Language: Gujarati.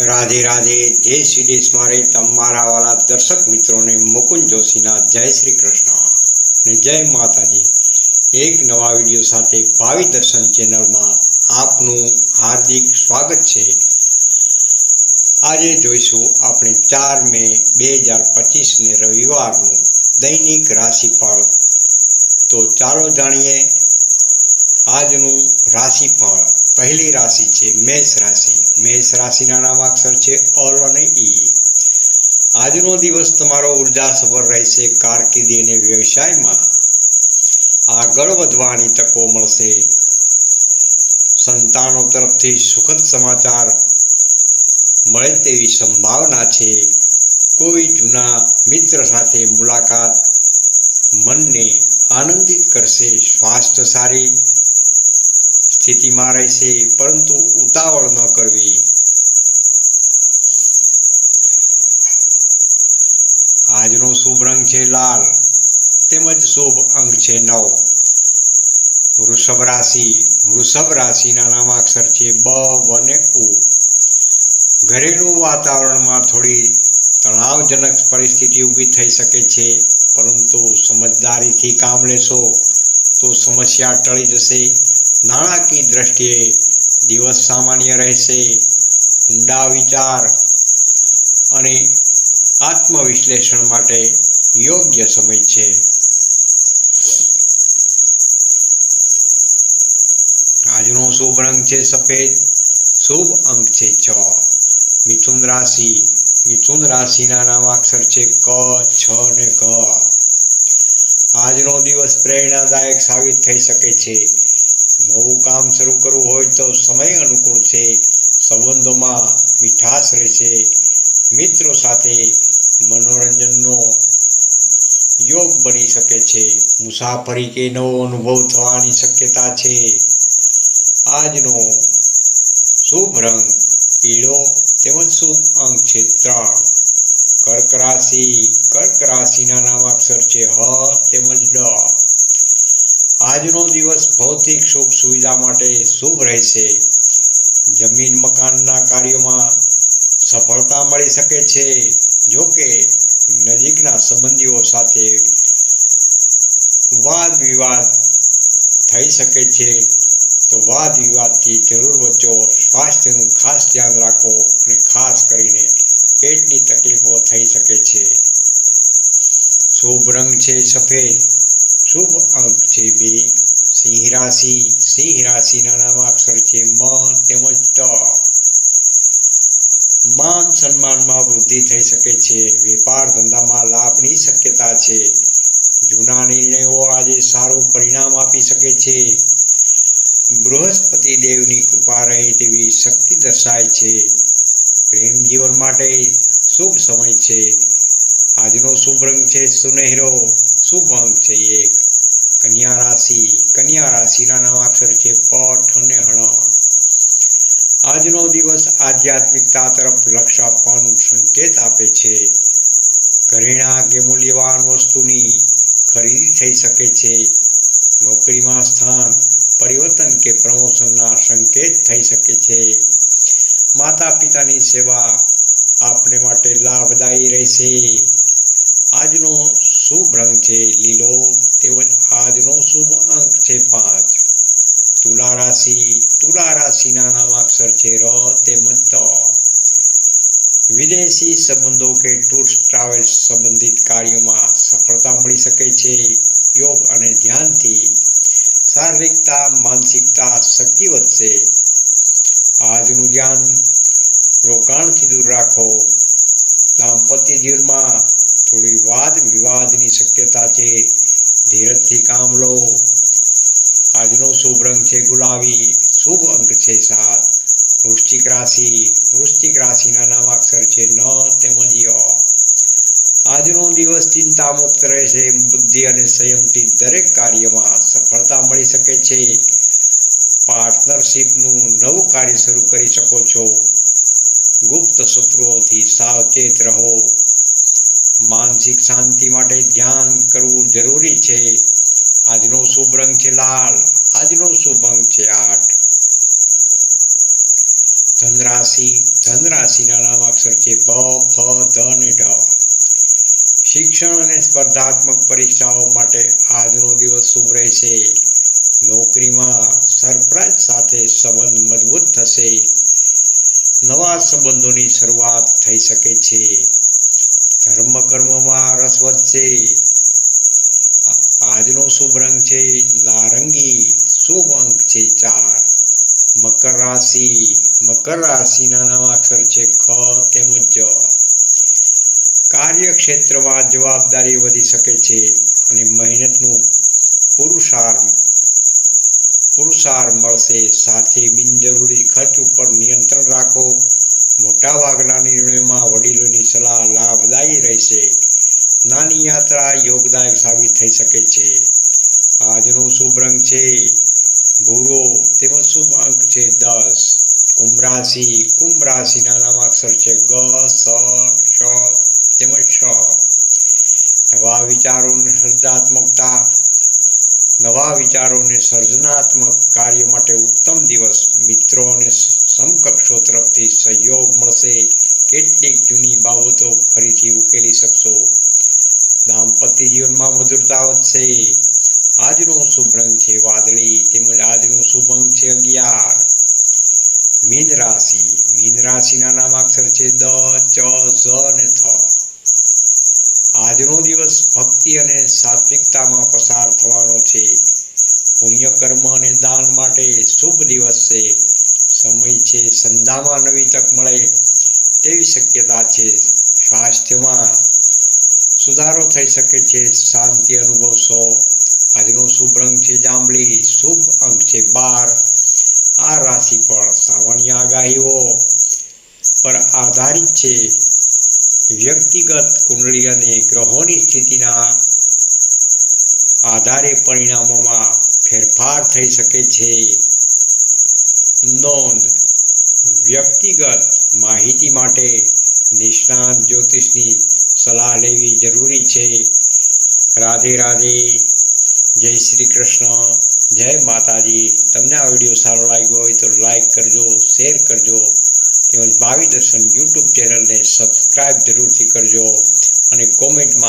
રાધે રાધે દેશ વિદેશ મારે તમારા વાળા દર્શક મિત્રોને મુકુંદ જોશીના જય શ્રી કૃષ્ણ ને જય માતાજી. એક નવા વીડિયો સાથે ભાવિ દર્શન ચેનલમાં આપનું હાર્દિક સ્વાગત છે. આજે જોઈશું આપણે ચાર મે બે હજાર પચીસને રવિવારનું દૈનિક રાશિફળ. તો ચાલો જાણીએ આજનું રાશિફળ. પહેલી રાશિ છે મેષ રાશિ. મેષ રાશિના નામાક્ષર છે અલ અને ઈ. આજનો દિવસ તમારો ઉર્જાસભર રહેશે, કારકિર્દી અને વ્યવસાયમાં. આગળ વધવાની તકો મળશે. સંતાનો તરફથી સુખદ સમાચાર મળે તેવી સંભાવના છે. કોઈ જૂના મિત્ર સાથે મુલાકાત મનને આનંદિત કરશે. સ્વાસ્થ્ય સારી સ્થિતિમાં રહેશે પરંતુ ઉતાવળ ન કરવી. આજનો શુભ રંગ છે લાલ, તેમજ શુભ અંક છે નવ. વૃષભ રાશિ, વૃષભ રાશિના નામાક્ષર છે બ અને ઉ. ઘરેલું વાતાવરણમાં થોડી તણાવજનક પરિસ્થિતિ ઊભી થઈ શકે છે, પરંતુ સમજદારીથી કામ લેશો, તો સમસ્યા ટળી જશે. નાણાકીય દ્રષ્ટિએ દિવસ સામાન્ય રહેશે, ઊંડા વિચાર અને આત્મવિશ્લેષણ માટે યોગ્ય સમય છે. આજનો શુભ રંગ છે સફેદ, શુભ અંક છે છ. મિથુન રાશિ, મિથુન રાશિના નામાક્ષર છે ક, છ ને ક આજનો દિવસ પ્રેરણાદાયક સાબિત થઈ શકે છે. નવું કામ શરૂ કરવું હોય તો સમય અનુકૂળ છે, સંબંધોમાં મીઠાશ રહેશે. મિત્રો સાથે મનોરંજનનો યોગ બની શકે છે. મુસાફરી કે નવો અનુભવ થવાની શક્યતા છે. આજનો શુભ રંગ પીળો તેમજ શુભ અંક છે ત્રણ. કર્ક રાશિ, કર્ક રાશિના નામાક્ષર છે હ તેમજ ડ. આજનો દિવસ ભૌતિક સુખ સુવિધા માટે શુભ રહેશે જમીન મકાનના કાર્યોમાં સફળતા મળી શકે છે. જો કે નજીકના સંબંધીઓ સાથે વાદ વિવાદ થઈ શકે છે, તો વાદ વિવાદથી જરૂર બચો. સ્વાસ્થ્યનું ખાસ ધ્યાન રાખો અને ખાસ કરીને પેટની તકલીફો થઈ શકે છે. શુભ રંગ છે સફેદ. શુભ અંક છે બે. સિંહ રાશિ, સિંહ રાશિના નામાક્ષર છે મ તેમજ ટ. માન સન્માનમાં વૃદ્ધિ થઈ શકે છે. વેપાર ધંધામાં લાભની શક્યતા છે. જૂના નિર્ણયો આજે સારું પરિણામ આપી શકે છે. બૃહસ્પતિ દેવની કૃપા રહે તેવી શક્તિ દર્શાય છે. પ્રેમ જીવન માટે શુભ સમય છે. આજનો શુભ રંગ છે સુનહેરો. શુભ અંક છે એક. કન્યા રાશિ કન્યા રાશિના નામાક્ષર છે પઠ અને હણ આજનો દિવસ આધ્યાત્મિકતા તરફ લક્ષ્ય આપવાનું સંકેત આપે છે. ઘરેણા કે મૂલ્યવાન વસ્તુની ખરીદી થઈ શકે છે. નોકરીમાં સ્થાન, પરિવર્તન કે પ્રમોશનના સંકેત થઈ શકે છે. માતા પિતાની સેવા આપને માટે લાભદાયી રહેશે. આજનો શુભ રંગ છે લીલો તેમજ આજનો શુભ અંક છે પાંચ તુલા રાશિ તુલા રાશિના નામાક્ષર છે ર તેમજ ત વિદેશી સંબંધો કે ટૂર્સ ટ્રાવેલ્સ સંબંધિત કાર્યોમાં સફળતા મળી શકે છે યોગ અને ધ્યાનથી શારીરિકતા માનસિકતા શક્તિ વધશે આજનું ધ્યાન રોકાણથી દૂર રાખો દાંપત્ય જીવનમાં થોડી વાદ વિવાદની શક્યતા છે ધીરજથી કામ લો. આજનો શુભ રંગ છે ગુલાબી, શુભ અંક છે સાત. વૃશ્ચિક રાશિ, વૃશ્ચિક રાશિના નામાક્ષર છે ન તેમજ ય આજનો દિવસ ચિંતા મુક્ત રહેશે, બુદ્ધિ અને સંયમથી દરેક કાર્યમાં સફળતા મળી શકે છે. પાર્ટનરશિપનું નવું કાર્ય શરૂ કરી શકો છો. ગુપ્ત શત્રુઓથી સાવચેત રહો. માનસિક શાંતિ માટે ધ્યાન કરવું જરૂરી છે. આજનો શુભ રંગ છે લાલ, આજનો શુભ અંક છે આઠ. ધનરાશિ, ધનરાશિના નામાક્ષર છે ભ ફ ધન ઢ. શિક્ષણ અને સ્પર્ધાત્મક પરીક્ષાઓ માટે આજનો દિવસ શુભ રહેશે. નોકરીમાં સરપ્રાઈઝ સાથે સંબંધ મજબૂત થશે. નવા સંબંધોની શરૂઆત થઈ શકે છે. ધર્મ કર્મમાં રસ વધશે આજનો શુભ રંગ છે નારંગી, શુભ અંક છે ચાર. મકર રાશિ, મકર રાશિના નામ અક્ષર છે ખ તેમજ જ. કાર્યક્ષેત્રમાં જવાબદારી વધી શકે છે અને મહેનતનું પુરુષાર પુરુષાર મળશે. સાથે બિનજરૂરી ખર્ચ ઉપર નિયંત્રણ રાખો. મોટાભાગના નિર્ણયોમાં વડીલોની સલાહ લાભદાયી રહેશે. નાની યાત્રા યોગદાયક સાબિત થઈ શકે છે. આજનો શુભ રંગ છે ભૂરો, તેમજ શુભ અંક છે દસ. કુંભ રાશિ, કુંભ રાશિના નામાક્ષર છે ગ, સ શ તેમજ છ નવા વિચારોની સર્જનાત્મકતા, નવા વિચારોને સર્જનાત્મક કાર્ય માટે ઉત્તમ દિવસ. મિત્રો અને સમકક્ષો તરફથી સહયોગ મળશે. કેટલીક જૂની બાબતો ફરીથી ઉકેલી શકશો. દાંપત્ય જીવનમાં મધુરતા વધશે. આજનો શુભ રંગ છે વાદળી, તેમજ આજનો શુભ અંક છે અગિયાર. મીન રાશિ. મીન રાશિના નામાક્ષર છે દ, ચ, ઝ અને થ. આજનો દિવસ ભક્તિ અને સાત્વિકતામાં પસાર થવાનો છે. પુણ્ય કર્મ અને દાન માટે શુભ દિવસ છે. સમય છે સંધામાં નવી તક મળે તેવી શક્યતા છે. સ્વાસ્થ્યમાં સુધારો થઈ શકે છે, શાંતિ અનુભવશો. આજનો શુભ રંગ છે જાંબલી, શુભ અંક છે બાર. આ રાશિ પર સામાન્ય આગાહીઓ પર આધારિત છે. વ્યક્તિગત કુંડળી અને ગ્રહોની સ્થિતિના આધારે પરિણામોમાં ફેરફાર થઈ શકે છે. નોંધ. વ્યક્તિગત માહિતી માટે નિષ્ણાત જ્યોતિષની સલાહ લેવી જરૂરી છે. રાધે રાધે. જય શ્રી કૃષ્ણ. જય માતાજી. તમને આ વીડિયો સારો લાગ્યો હોય તો લાઈક કરજો, શેર કરજો, તેમજ ભાવિ દર્શન યુટ્યુબ ચેનલને સબસ્ક્રાઈબ જરૂરથી કરજો અને કોમેન્ટમાં